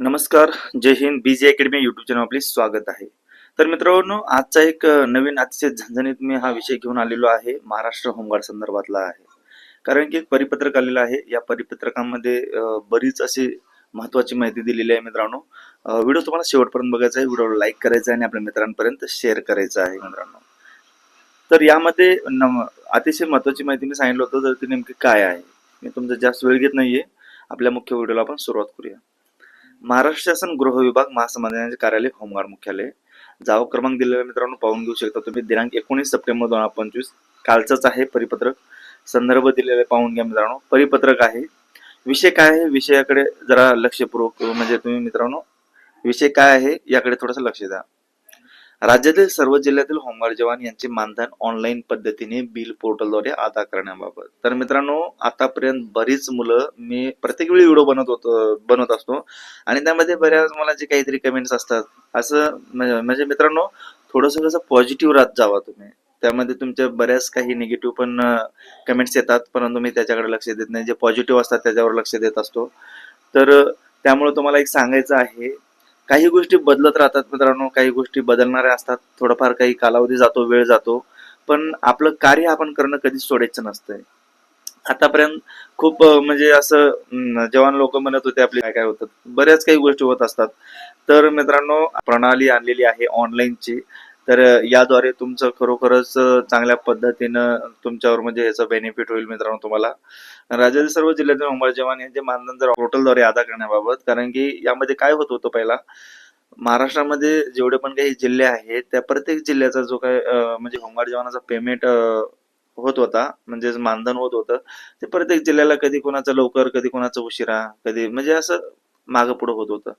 नमस्कार जय हिंद बीजे अकॅडमी युट्यूब चॅनल आपले स्वागत आहे. तर मित्रांनो आजचा एक नवीन अतिशय झणझणीत मी हा विषय घेऊन आलेलो आहे महाराष्ट्र होमगार्ड संदर्भातला आहे. कारण की एक परिपत्रक आलेलं आहे या परिपत्रकामध्ये बरीच अशी महत्वाची माहिती दिलेली आहे मित्रांनो. व्हिडिओ तुम्हाला शेवटपर्यंत बघायचा आहे व्हिडिओला लाईक करायचा आहे आणि आपल्या मित्रांपर्यंत शेअर करायचा आहे मित्रांनो. तर यामध्ये अतिशय महत्वाची माहिती मी सांगितलं होतं तर ती नेमकी काय आहे? मी तुमचा जास्त वेळ घेत नाहीये. आपल्या मुख्य व्हिडिओला आपण सुरुवात करूया. महाराष्ट्र शासन गृह विभाग महासंचालनाचे कार्यालय होमगार्ड मुख्यालय. जाव क्रमांक दिलेला मित्रांनो पाहून घेऊ शकता तुम्ही. दिनांक एकोणीस सप्टेंबर दोन हजार पंचवीस. कालचंच आहे परिपत्रक. संदर्भ दिलेले पाहून घ्या मित्रांनो. परिपत्रक आहे. विषय काय आहे? विषयाकडे जरा लक्षपूर्वक म्हणजे तुम्ही मित्रांनो विषय काय आहे? याकडे थोडंसं लक्ष द्या. राज्यातील सर्व जिल्ह्यातील होमगार्ड जवान यांचे मानधन ऑनलाईन पद्धतीने बिल पोर्टलद्वारे अदा करण्याबाबत. तर मित्रांनो आतापर्यंत बरीच मुलं मी प्रत्येक वेळी व्हिडिओ बनवत होतो बनवत असतो. आणि त्यामध्ये बऱ्याच मला जे काहीतरी कमेंट्स असतात असं म्हणजे मित्रांनो थोडंसं कसं पॉझिटिव्ह राहत जावा तुम्ही. त्यामध्ये तुमच्या बऱ्याच काही निगेटिव्ह पण कमेंट्स येतात परंतु मी त्याच्याकडे लक्ष देत नाही. जे पॉझिटिव्ह असतात त्याच्यावर लक्ष देत असतो. तर त्यामुळे तुम्हाला एक सांगायचं आहे काही गोष्टी बदलत राहतात मित्रांनो काही गोष्टी बदलणाऱ्या असतात. थोडंफार काही कालावधी जातो वेळ जातो. पण आपलं कार्य आपण करणं कधीच सोडायचं नसतंय. आतापर्यंत खूप म्हणजे असं जवान लोक म्हणत होते आपले काय काय होतात बऱ्याच काही गोष्टी होत असतात. तर मित्रांनो प्रणाली आणलेली आहे ऑनलाईनची तर याद्वारे तुमचं खरोखरच चांगल्या पद्धतीनं तुमच्यावर म्हणजे याचा बेनिफिट होईल मित्रांनो तुम्हाला. राज्यातील सर्व जिल्ह्यातील होमगार्ड जवान यांचे मानधन जर पोर्टलद्वारे अदा करण्याबाबत कारण की यामध्ये काय होत होतं पहिला महाराष्ट्रामध्ये जेवढे पण काही जिल्हे आहेत त्या प्रत्येक जिल्ह्याचा जो काय म्हणजे होमगार्ड जवानाचा पेमेंट होत होता म्हणजेच मानधन होत होतं ते प्रत्येक जिल्ह्याला कधी कोणाचं लवकर कधी कोणाचं उशिरा कधी म्हणजे असं मागं पुढं होत होतं.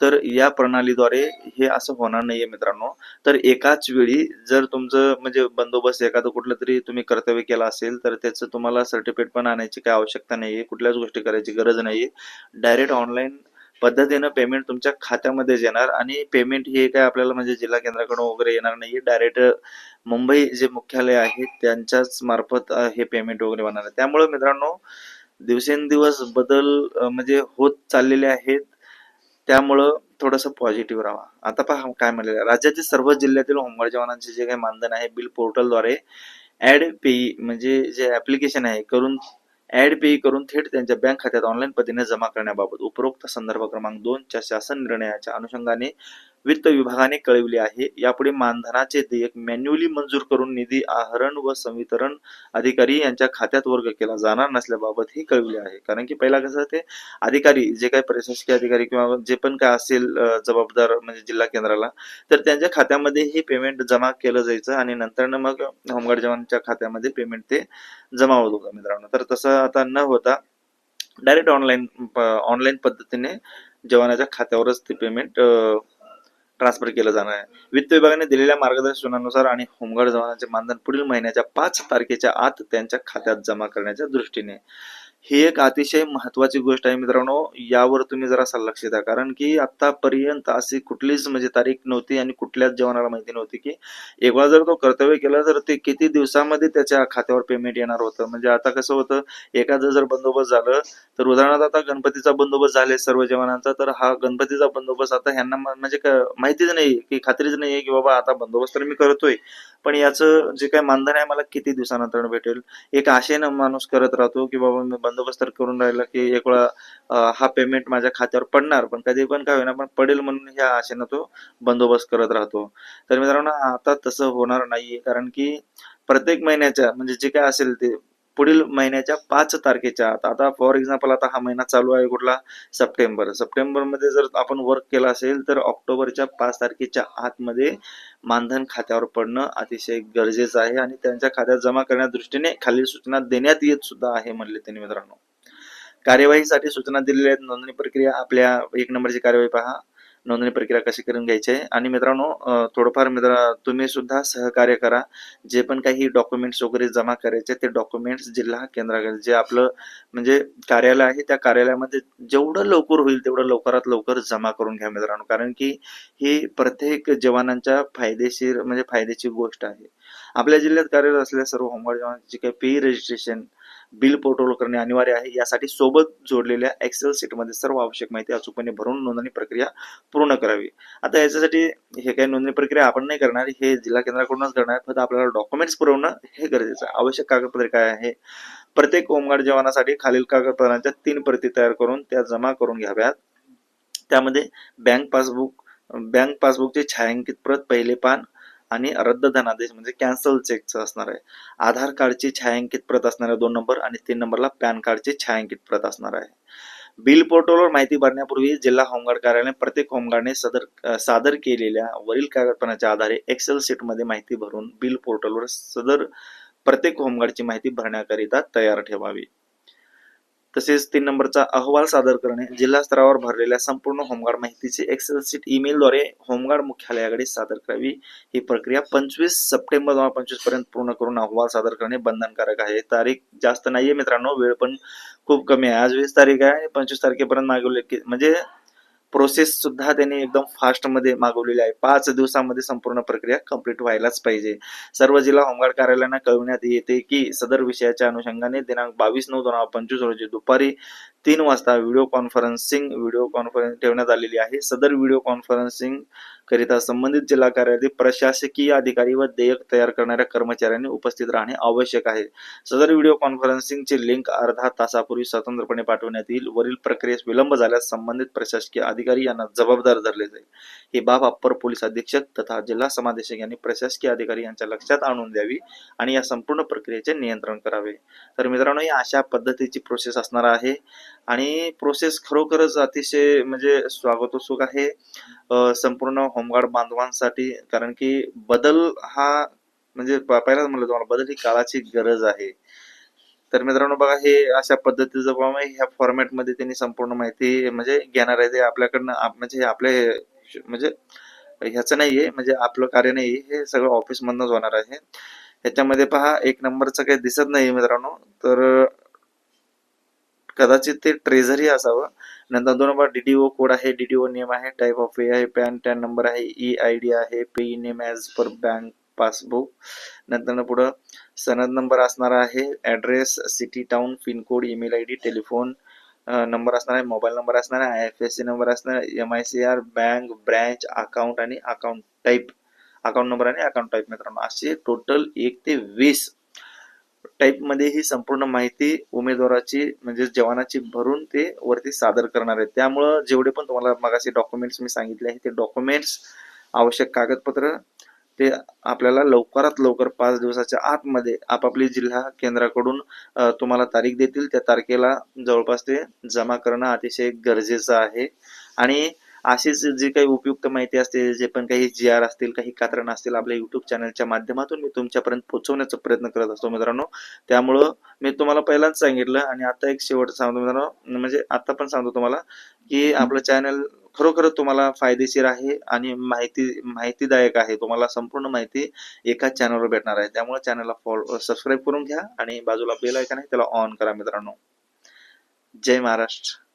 तर या प्रणालीद्वारे हे असं होणार नाहीये मित्रांनो. तर एकाच वेळी जर तुमचं म्हणजे बंदोबस्त एखादं कुठलं तरी तुम्ही कर्तव्य केलं असेल तर त्याचं तुम्हाला सर्टिफिकेट पण आणायची काही आवश्यकता नाहीये. कुठल्याच गोष्टी करायची गरज नाहीये. डायरेक्ट ऑनलाईन पद्धतीनं पेमेंट तुमच्या खात्यामध्येच येणार आणि पेमेंट हे काय आपल्याला म्हणजे जिल्हा केंद्राकडून वगैरे येणार नाही डायरेक्ट मुंबई जे मुख्यालय आहे त्यांच्याच मार्फत हे पेमेंट वगैरे होणार आहे. त्यामुळे मित्रांनो दिवसेंदिवस बदल म्हणजे होत चाललेले आहेत. त्यामुळं थोडंसं पॉझिटिव्ह राहा. आता पहा काय म्हणलेलं राज्यातील सर्व जिल्ह्यातील होमगार्ड जवानांचे जे काही मानधन आहे बिल पोर्टलद्वारे ऍड पेई म्हणजे जे ऍप्लिकेशन आहे करून ऍड पेई करून थेट त्यांच्या बँक खात्यात ऑनलाईन पद्धतीने जमा करण्याबाबत उपरोक्त संदर्भ क्रमांक दोनच्या शासन निर्णयाच्या अनुषंगाने वित्त विभागाने कळविले आहे. यापुढे मानधनाचे देयक मॅन्युअली मंजूर करून निधी आहरण व संवितरण अधिकारी यांच्या खात्यात वर्ग केला जाणार नसल्याबाबत हे कळविले आहे. कारण की पहिला कसं ते अधिकारी जे काही प्रशासकीय अधिकारी किंवा जे पण काय असेल जबाबदार म्हणजे जिल्हा केंद्राला तर त्यांच्या खात्यामध्ये हे पेमेंट जमा केलं जायचं आणि नंतर मग होमगार्ड जवानच्या खात्यामध्ये पेमेंट ते जमा होत होतं मित्रांनो. तर तसं आता न होता डायरेक्ट ऑनलाईन ऑनलाईन पद्धतीने जवानाच्या खात्यावरच ते पेमेंट ट्रान्सफर केलं जाणार आहे. वित्त विभागाने दिलेल्या मार्गदर्शनानुसार आणि होमगार्ड जवानांचे मानधन पुढील महिन्याच्या पाच तारखेच्या आत त्यांच्या खात्यात जमा करण्याच्या दृष्टीने. ही एक अतिशय महत्वाची गोष्ट आहे मित्रांनो. यावर तुम्ही जरासा लक्ष द्या. कारण की आतापर्यंत अशी कुठलीच म्हणजे तारीख नव्हती आणि कुठल्याच जेवणाला माहिती नव्हती की एकदा जर तो कर्तव्य केलं तर ते किती दिवसामध्ये त्याच्या खात्यावर पेमेंट येणार होतं. म्हणजे आता कसं होतं एखादं जर बंदोबस्त झालं तर उदाहरणार्थ आता गणपतीचा बंदोबस्त झाले सर्व जवानांचा तर हा गणपतीचा बंदोबस्त आता ह्यांना म्हणजे माहितीच नाही की खात्रीच नाही की बाबा आता बंदोबस्त तर मी करतोय. पण याचं जे काही मानधन आहे मला किती दिवसानंतर भेटेल? एक आशेनं माणूस करत राहतो की बाबा मी बंदोबस्त करून राहिला की एक वेळा हा पेमेंट माझ्या खात्यावर पडणार पण कधी पण काय होईना पण पडेल म्हणून ह्या आशेनं तो बंदोबस्त करत राहतो. तर मित्रांनो आता तसं होणार नाहीये कारण की प्रत्येक महिन्याच्या म्हणजे जे काय असेल ते पुढील महिन्याच्या पाच तारखेच्या आत. आता फॉर एक्झाम्पल आता हा महिना चालू आहे कुठला? सप्टेंबर. सप्टेंबरमध्ये जर आपण वर्क केला असेल तर ऑक्टोबरच्या पाच तारखेच्या आतमध्ये मानधन खात्यावर पडणं अतिशय गरजेचं आहे आणि त्यांच्या खात्यात जमा करण्या दृष्टीने खालील सूचना देण्यात येत सुद्धा आहे म्हणले त्यांनी मित्रांनो. कार्यवाहीसाठी सूचना दिलेल्या आहेत. नोंदणी प्रक्रिया आपल्या एक नंबरची कार्यवाही पहा. नोंदणी प्रक्रिया कशी करून घ्यायची आहे? आणि मित्रांनो थोडंफार मित्र तुम्ही सुद्धा सहकार्य करा. जे पण काही डॉक्युमेंट्स वगैरे जमा करायचे ते डॉक्युमेंट्स जिल्हा केंद्राकडे जे आपलं म्हणजे कार्यालय आहे त्या कार्यालयामध्ये जेवढं लवकर होईल तेवढं लवकरात लवकर जमा करून घ्या मित्रांनो. कारण की ही प्रत्येक जवानांच्या फायदेशीर म्हणजे फायद्याची गोष्ट आहे. आपल्या जिल्ह्यात कार्यरत असलेल्या सर्व होमगार्ड जवानांची काही पे रजिस्ट्रेशन बिल पोर्टल करणे अनिवार्य आहे. यासाठी सोबत जोडलेल्या एक्सेल सीटमध्ये सर्व आवश्यक माहिती अचूकपणे भरून नोंदणी प्रक्रिया पूर्ण करावी. आता याच्यासाठी हे काही नोंदणी प्रक्रिया आपण नाही करणार. हे जिल्हा केंद्राकडूनच करणार फक्त आपल्याला डॉक्युमेंट्स पुरवणं हे गरजेचं आहे. आवश्यक कागदपत्रे काय आहे? प्रत्येक होमगार्ड जवानासाठी खालील कागदपत्रांच्या तीन प्रती तयार करून त्या जमा करून घ्याव्यात. त्यामध्ये बँक पासबुक बँक पासबुकचे छायांकित प्रत पहिले पान आणि रद्द धनादेश म्हणजे कॅन्सल चेकचं असणार आहे. आधार कार्डची छायांकित प्रत असणार आहे दोन नंबर आणि तीन नंबरला पॅन कार्डची छायांकित प्रत असणार आहे. बिल पोर्टलवर माहिती भरण्यापूर्वी जिल्हा होमगार्ड कार्यालय प्रत्येक होमगार्डने सदर सादर केलेल्या वरील कागदपत्रांच्या आधारे एक्सेल शीटमध्ये माहिती भरून बिल पोर्टलवर सदर प्रत्येक होमगार्डची माहिती भरण्याकरिता तयार ठेवावी. तसेच तीन नंबरचा अहवाल सादर करणे जिल्हा स्तरावर भरलेल्या संपूर्ण होमगार्ड माहितीची एक्सेल सीट ईमेलद्वारे होमगार्ड मुख्यालयाकडे सादर करावी. ही प्रक्रिया पंचवीस सप्टेंबर दोन हजार पंचवीसपर्यंत पूर्ण करून अहवाल सादर करणे बंधनकारक आहे. तारीख जास्त नाहीये मित्रांनो वेळ पण खूप कमी आहे. आज वीस तारीख आहे पंचवीस तारखेपर्यंत मागवले की म्हणजे प्रोसेस सुद्धा त्यांनी एकदम फास्टमध्ये मागवलेली आहे. पाच दिवसामध्ये संपूर्ण प्रक्रिया कंप्लीट व्हायलाच पाहिजे. सर्व जिल्हा होमगार्ड कार्यालयांना कळविण्यात येते की सदर विषयाच्या अनुषंगाने दिनांक बावीस नऊ दोन हजार पंचवीस रोजी दुपारी तीन वाजता व्हिडिओ कॉन्फरन्सिंग व्हिडिओ कॉन्फरन्स ठेवण्यात आलेली आहे. सदर व्हिडिओ कॉन्फरन्सिंग करिता संबंधित जिल्हा कार्यालयातील प्रशासकीय अधिकारी व देयक तयार करणाऱ्या कर्मचाऱ्यांनी उपस्थित राहणे आवश्यक आहे. सदर व्हिडिओ कॉन्फरन्सिंगची लिंक अर्धा तासापूर्वी स्वतंत्रपणे पाठवण्यात येईल. वरील प्रक्रियेस विलंब झाल्यास संबंधित प्रशासकीय अधिकारी यांना जबाबदार धरले जाईल. ही बाब अप्पर पोलीस अधीक्षक तथा जिल्हा समादेशक यांनी प्रशासकीय अधिकारी यांच्या लक्षात आणून द्यावी आणि या संपूर्ण प्रक्रियेचे नियंत्रण करावे. तर मित्रांनो ही अशा पद्धतीची प्रोसेस असणार आहे. आणि प्रोसेस खरोखरच अतिशय म्हणजे स्वागतोत्सुक आहे. संपूर्ण होमगार्ड बांधवांसाठी कारण की बदल हा म्हणजे पहिलाच म्हणलं तुम्हाला बदल ही काळाची गरज आहे. तर मित्रांनो बघा हे अशा पद्धतीचं फॉर्म ह्या फॉर्मॅटमध्ये त्यांनी संपूर्ण माहिती म्हणजे घेणार आहे. ते आपल्याकडनं म्हणजे आपले म्हणजे ह्याचं नाहीये म्हणजे आपलं कार्य नाही हे सगळं ऑफिस मधनच होणार आहे. ह्याच्यामध्ये पहा एक नंबरचं काही दिसत नाही मित्रांनो. तर कदाचित ते ट्रेझरी असावं. नंतर दोन नंबर डीडीओ कोड आहे. डीडीओ नेम आहे. टाईप ऑफ पे आहे. पॅन टॅन नंबर आहे. ई आय डी आहे. Pay name as per bank passbook नंतर पुढं सनद नंबर असणार आहे. Address city town pin code email I D telephone number असणार आहे. मोबाईल नंबर असणार आहे. I F S C number असणार आहे. M I C R bank branch account आणि अकाउंट टाईप अकाउंट नंबर आणि अकाउंट टाईप मित्रांनो. असे टोटल एक ते वीस टाईपमध्ये ही संपूर्ण माहिती उमेदवाराची म्हणजे जवानाची भरून ते वरती सादर करणार आहेत. त्यामुळं जेवढे पण तुम्हाला मागाशी डॉक्युमेंट्स मी सांगितले आहे ते डॉक्युमेंट्स आवश्यक कागदपत्र ते आपल्याला लवकरात लवकर पाच दिवसाच्या आतमध्ये आपापली जिल्हा केंद्राकडून तुम्हाला तारीख देतील. त्या तारखेला जवळपास ते जमा करणं अतिशय गरजेचं आहे. आणि अशीच जी काही उपयुक्त माहिती असते जे पण काही जी आर असतील काही कात्रण असतील आपल्या युट्यूब चॅनलच्या माध्यमातून मी तुमच्यापर्यंत पोहोचवण्याचा प्रयत्न करत असतो मित्रांनो. त्यामुळं मी तुम्हाला पहिलाच सांगितलं आणि आता एक शेवट सांगतो मित्रांनो. म्हणजे आता पण सांगतो तुम्हाला की आपलं चॅनल खरोखर तुम्हाला फायदेशीर आहे आणि माहिती माहितीदायक आहे. तुम्हाला संपूर्ण माहिती एकाच चॅनलवर भेटणार आहे. त्यामुळे चॅनलला फॉलो सबस्क्राईब करून घ्या आणि बाजूला बेल ऐकन आहे त्याला ऑन करा मित्रांनो. जय महाराष्ट्र.